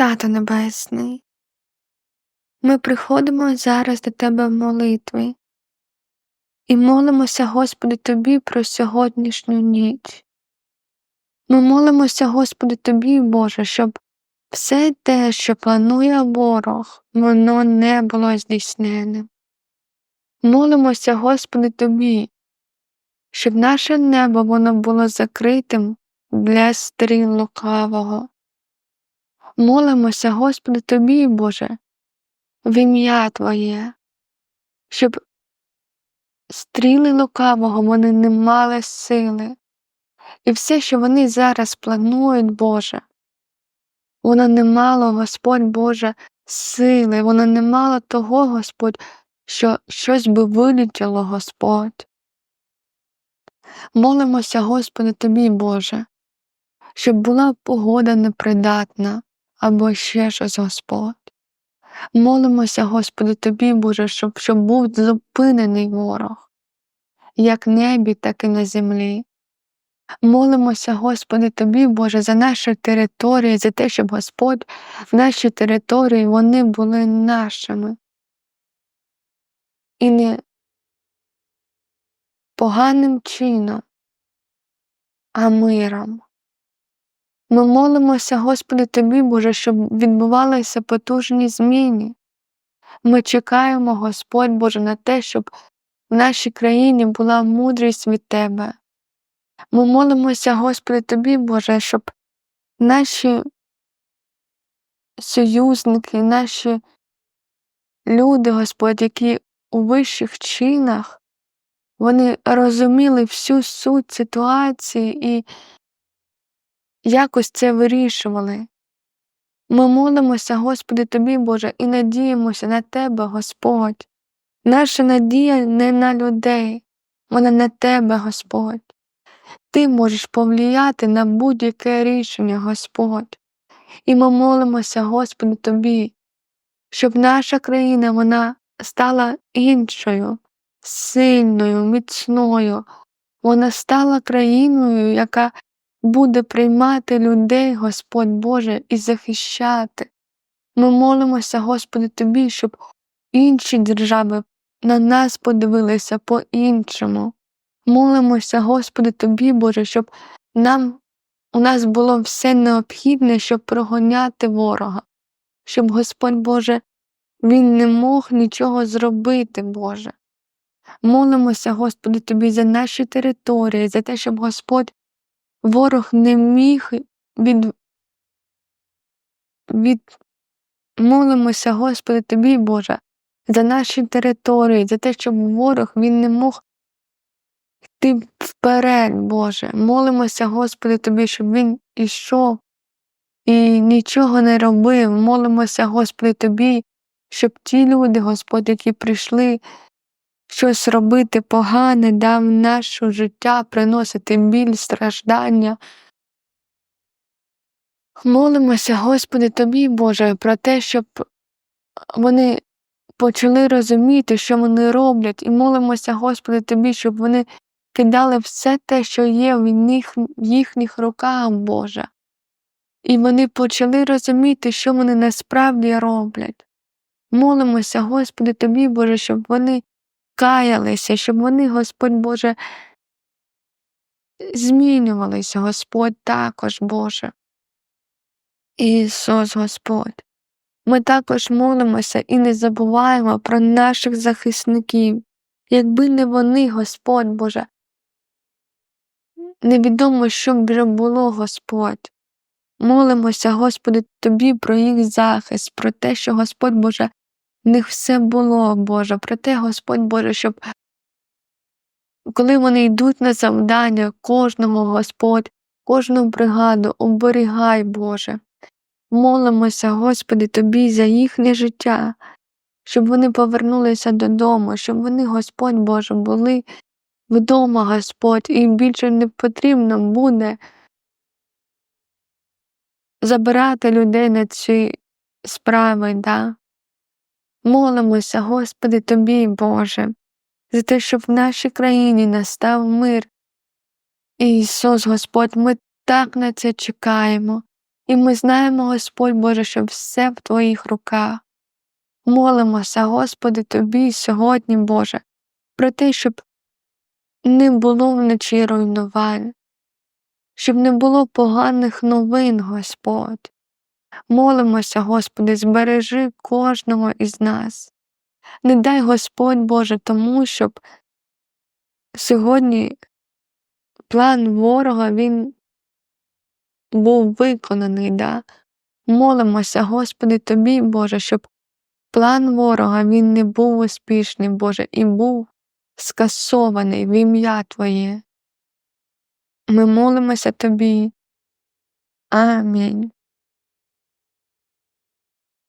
Тато Небесний, ми приходимо зараз до Тебе в молитві і молимося, Господи, Тобі про сьогоднішню ніч. Ми молимося, Господи, Тобі, Боже, щоб все те, що планує ворог, воно не було здійснене. Молимося, Господи, Тобі, щоб наше небо воно було закритим для стріл лукавого. Молимося, Господи, Тобі, Боже, в ім'я Твоє, щоб стріли лукавого вони не мали сили, і все, що вони зараз планують, Боже, воно не мало, Господь Боже, сили, воно не мало того, Господь, що щось би вилітіло, Господь. Молимося, Господи, Тобі, Боже, щоб була погода непридатна або ще щось, Господь. Молимося, Господи, Тобі, Боже, щоб, щоб був зупинений ворог, як в небі, так і на землі. Молимося, Господи, Тобі, Боже, за наші території, за те, щоб Господь наші території вони були нашими. І не поганим чином, а миром. Ми молимося, Господи, Тобі, Боже, щоб відбувалися потужні зміни. Ми чекаємо, Господь Боже, на те, щоб в нашій країні була мудрість від Тебе. Ми молимося, Господи, Тобі, Боже, щоб наші союзники, наші люди, Господь, які у вищих чинах, вони розуміли всю суть ситуації і якось це вирішували. Ми молимося, Господи, Тобі, Боже, і надіємося на Тебе, Господь. Наша надія не на людей, вона на Тебе, Господь. Ти можеш повлияти на будь-яке рішення, Господь. І ми молимося, Господи, Тобі, щоб наша країна вона стала іншою, сильною, міцною. Вона стала країною, яка буде приймати людей, Господь Боже, і захищати. Ми молимося, Господи, Тобі, щоб інші держави на нас подивилися по-іншому. Молимося, Господи, Тобі, Боже, щоб нам у нас було все необхідне, щоб прогоняти ворога, щоб Господь Боже, Він не мог нічого зробити, Боже. Молимося, Господи, Тобі за наші території, за те, щоб Господь ворог не міг від від молимося, Господи, Тобі, Боже, за наші території, за те, щоб ворог він не мог йти вперед, Боже. Молимося, Господи, Тобі, щоб він ішов і нічого не робив. Молимося, Господи, Тобі, щоб ті люди, Господь, які прийшли щось робити погане, да, в наше життя приносити біль, страждання. Молимося, Господи, Тобі, Боже, про те, щоб вони почали розуміти, що вони роблять, і молимося, Господи, Тобі, щоб вони кидали все те, що є в в їхніх руках, Боже. І вони почали розуміти, що вони насправді роблять. Молимося, Господи, Тобі, Боже, щоб вони каялися, щоб вони, Господь Боже, змінювалися, Господь також, Боже. Ісус Господь. Ми також молимося і не забуваємо про наших захисників. Якби не вони, Господь Боже, невідомо, що б вже було, Господь. Молимося, Господи, Тобі про їх захист, про те, що Господь Боже в них все було, Боже, проте, Господь Боже, щоб коли вони йдуть на завдання, кожного Господь, кожну бригаду, оберігай, Боже. Молимося, Господи, Тобі за їхнє життя, щоб вони повернулися додому, щоб вони, Господь Боже, були вдома, Господь, і більше не потрібно буде забирати людей на ці справи. Да? Молимося, Господи, Тобі, Боже, за те, щоб в нашій країні настав мир. Ісус Господь, ми так на це чекаємо, І ми знаємо, Господь Боже, що все в Твоїх руках. Молимося, Господи, Тобі сьогодні, Боже, про те, щоб не було вночі руйнувань, щоб не було поганих новин, Господь. Молимося, Господи, збережи кожного із нас. Не дай Господь Боже тому, щоб сьогодні план ворога він був виконаний. Да? Молимося, Господи, Тобі, Боже, щоб план ворога він не був успішний, Боже, і був скасований в ім'я Твоє. Ми молимося Тобі. Амінь.